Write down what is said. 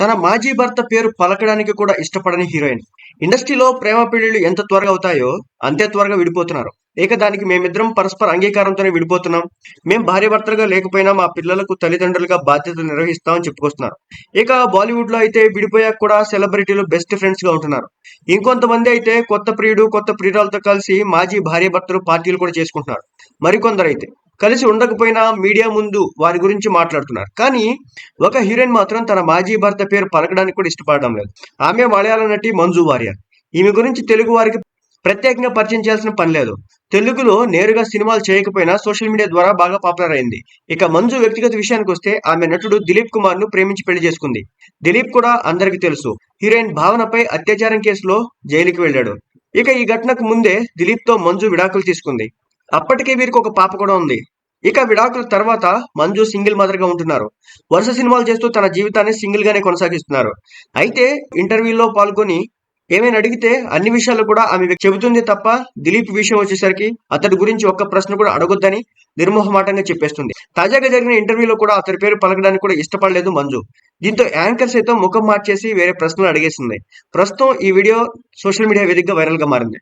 తన మాజీ భర్త పేరు పలకడానికి కూడా ఇష్టపడని హీరోయిన్. ఇండస్ట్రీలో ప్రేమ పెళ్ళిళ్ళు ఎంత త్వరగా అవుతాయో అంతే త్వరగా విడిపోతున్నారు. ఇక దానికి మేమిద్దరం పరస్పర అంగీకారంతోనే విడిపోతున్నాం. మేం భార్య భర్తలుగా లేకపోయినా మా పిల్లలకు తల్లిదండ్రులుగా బాధ్యతలు నిర్వహిస్తామని చెప్పుకొస్తున్నారు. ఇక బాలీవుడ్లో అయితే విడిపోయాక కూడా సెలబ్రిటీలు బెస్ట్ ఫ్రెండ్స్గా ఉంటున్నారు. ఇంకొంతమంది అయితే కొత్త ప్రియుడు కొత్త ప్రియురాలతో కలిసి మాజీ భార్య భర్తలు పార్టీలు కూడా చేసుకుంటున్నారు. మరికొందరు అయితే కలిసి ఉండకపోయినా మీడియా ముందు వారి గురించి మాట్లాడుతున్నారు. కానీ ఒక హీరోయిన్ మాత్రం తన మాజీ భర్త పేరు పలకడానికి కూడా ఇష్టపడడం లేదు. ఆమె మలయాళ నటి మంజు వారియర్ ఈమె గురించి తెలుగు వారికి ప్రత్యేకంగా పరిచయం చేయాల్సిన పని లేదు. తెలుగులో నేరుగా సినిమాలు చేయకపోయినా సోషల్ మీడియా ద్వారా బాగా పాపులర్ అయింది. ఇక మంజు వ్యక్తిగత విషయానికి వస్తే ఆమె నటుడు దిలీప్ కుమార్ను ప్రేమించి పెళ్ళి చేసుకుంది. దిలీప్ కూడా అందరికీ తెలుసు. హీరోయిన్ భావనపై అత్యాచారం కేసులో జైలుకి వెళ్ళాడు. ఇక ఈ ఘటనకు ముందే దిలీప్తో మంజు విడాకులు తీసుకుంది. అప్పటికే వీరికి ఒక పాప కూడా ఉంది. ఇక విడాకుల తర్వాత మంజు సింగిల్ మదర్గా ఉంటున్నారు. వరుస సినిమాలు చేస్తూ తన జీవితాన్ని సింగిల్ గానే కొనసాగిస్తున్నారు. అయితే ఇంటర్వ్యూలో పాల్గొని ఏమైనా అడిగితే అన్ని విషయాలు కూడా ఆమె చెబుతుంది తప్ప దిలీప్ విషయం వచ్చేసరికి అతడి గురించి ఒక్క ప్రశ్న కూడా అడగొద్దని నిర్మోహమాటంగా చెప్పేస్తుంది. తాజాగా జరిగిన ఇంటర్వ్యూలో కూడా అతడి పేరు పలకడానికి కూడా ఇష్టపడలేదు మంజు. దీంతో యాంకర్ సైతం ముఖం మార్చేసి వేరే ప్రశ్నలు అడిగేసింది. ప్రస్తుతం ఈ వీడియో సోషల్ మీడియా వేదికగా వైరల్గా మారింది.